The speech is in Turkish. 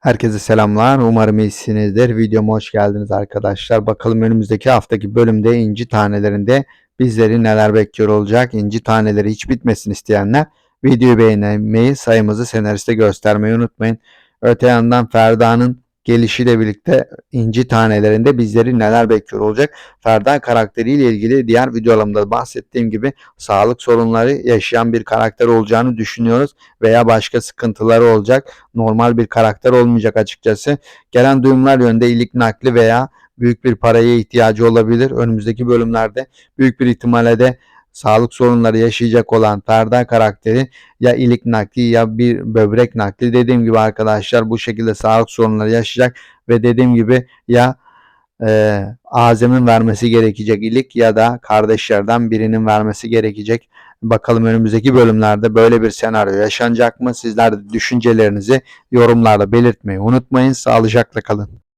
Herkese selamlar. Umarım iyisinizdir. Videoma hoş geldiniz arkadaşlar. Bakalım önümüzdeki haftaki bölümde inci tanelerinde bizleri neler bekliyor olacak. İnci taneleri hiç bitmesin isteyenler videoyu beğenmeyi, sayımızı senariste göstermeyi unutmayın. Öte yandan Ferda'nın gelişiyle birlikte inci tanelerinde bizleri neler bekliyor olacak. Ferda karakteriyle ilgili diğer videolarımda bahsettiğim gibi sağlık sorunları yaşayan bir karakter olacağını düşünüyoruz veya başka sıkıntıları olacak. Normal bir karakter olmayacak açıkçası. Gelen duyumlar yönde iyilik nakli veya büyük bir paraya ihtiyacı olabilir. Önümüzdeki bölümlerde büyük bir ihtimalle de sağlık sorunları yaşayacak olan Ferda karakteri ya ilik nakli ya bir böbrek nakli dediğim gibi arkadaşlar bu şekilde sağlık sorunları yaşayacak ve dediğim gibi ya e, Azem'in vermesi gerekecek ilik ya da kardeşlerden birinin vermesi gerekecek. Bakalım önümüzdeki bölümlerde böyle bir senaryo yaşanacak mı? Sizler de düşüncelerinizi yorumlarda belirtmeyi unutmayın. Sağlıcakla kalın.